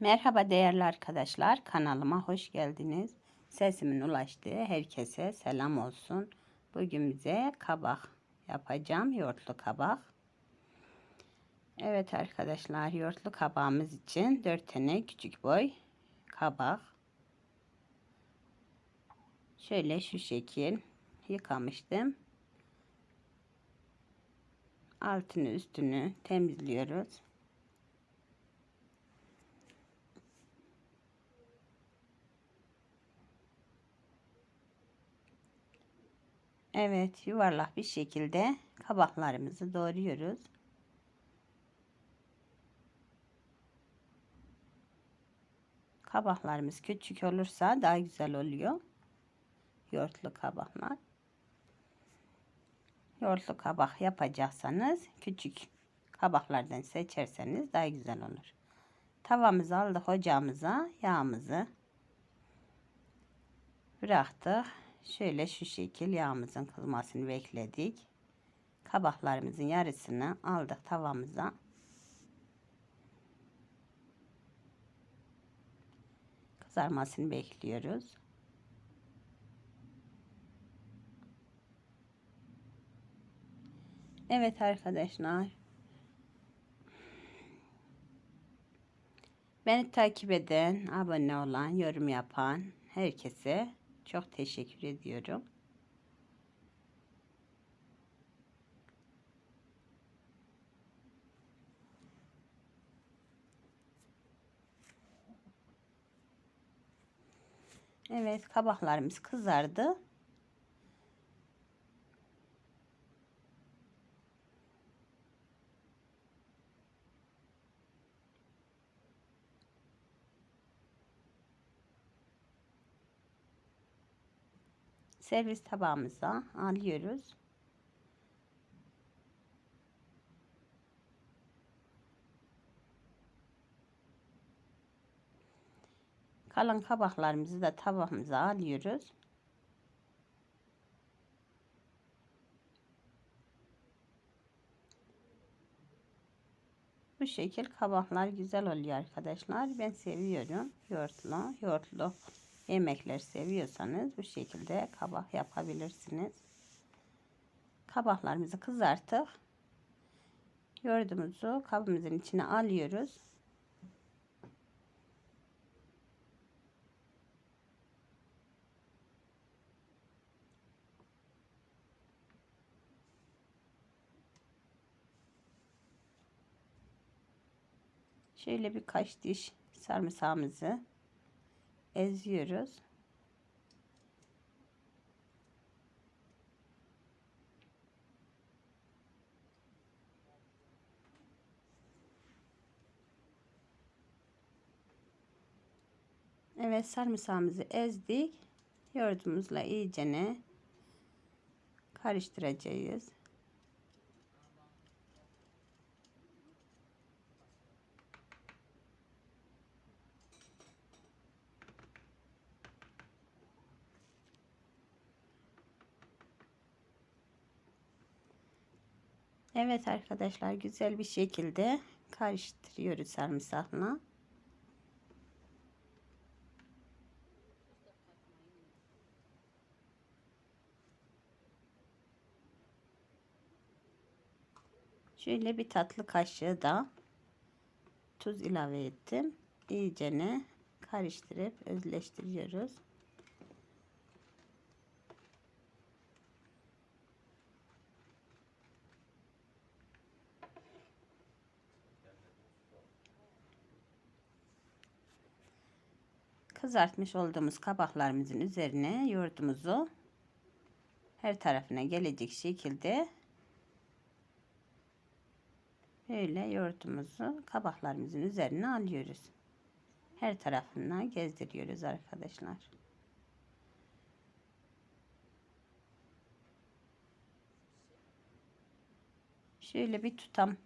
Merhaba değerli arkadaşlar. Kanalıma hoş geldiniz. Sesimin ulaştığı herkese selam olsun. Bugün bize kabak yapacağım. Yoğurtlu kabak. Evet arkadaşlar yoğurtlu kabağımız için 4 tane küçük boy kabak. Şöyle şu şekil yıkamıştım. Altını üstünü temizliyoruz. Evet yuvarlak bir şekilde kabaklarımızı doğruyoruz. Kabaklarımız küçük olursa daha güzel oluyor. Yoğurtlu kabaklar. Yoğurtlu kabak yapacaksanız küçük kabaklardan seçerseniz daha güzel olur. Tavamızı aldık ocağımıza yağımızı bıraktık. Şöyle şu şekil yağımızın kızmasını bekledik. Kabaklarımızın yarısını aldık tavamıza. Kızarmasını bekliyoruz. Evet arkadaşlar. Beni takip eden, abone olan, yorum yapan herkese çok teşekkür ediyorum. Evet kabaklarımız kızardı. Servis tabağımıza alıyoruz. Kalan kabaklarımızı da tabağımıza alıyoruz. Bu şekil kabaklar güzel oluyor arkadaşlar. Ben seviyorum. Yoğurtlu, yoğurtlu yemekler seviyorsanız bu şekilde kabak yapabilirsiniz. Kabaklarımızı kızartıp yoğurdumuzu kabımızın içine alıyoruz. Şöyle birkaç diş sarımsağımızı eziyoruz. Evet sarımsağımızı ezdik. Yoğurdumuzla iyicene karıştıracağız. Evet arkadaşlar güzel bir şekilde karıştırıyoruz sarımsakla. Şöyle bir tatlı kaşığı da tuz ilave ettim. İyicene karıştırıp özleştiriyoruz. Kızartmış olduğumuz kabaklarımızın üzerine yoğurdumuzu her tarafına gelecek şekilde Böyle yoğurtumuzu kabaklarımızın üzerine alıyoruz. Her tarafına gezdiriyoruz arkadaşlar. Şöyle bir tutam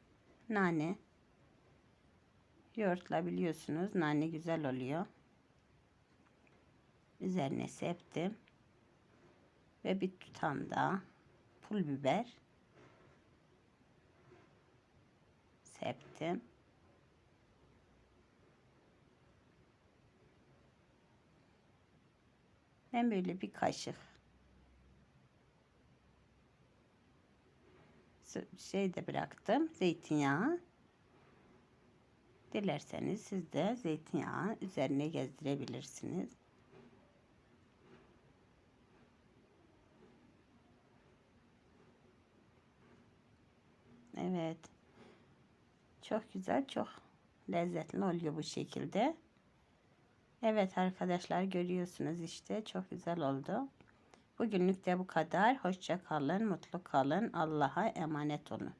nane yoğurtlayabiliyorsunuz. Nane güzel oluyor üzerine septim ve bir tutam da pul biber septim. Ben böyle bir kaşık şey de bıraktım zeytinyağı. Dilerseniz siz de zeytinyağı üzerine gezdirebilirsiniz. Çok güzel, çok lezzetli oluyor bu şekilde. Evet arkadaşlar görüyorsunuz işte çok güzel oldu. Bugünlük de bu kadar. Hoşça kalın, mutlu kalın. Allah'a emanet olun.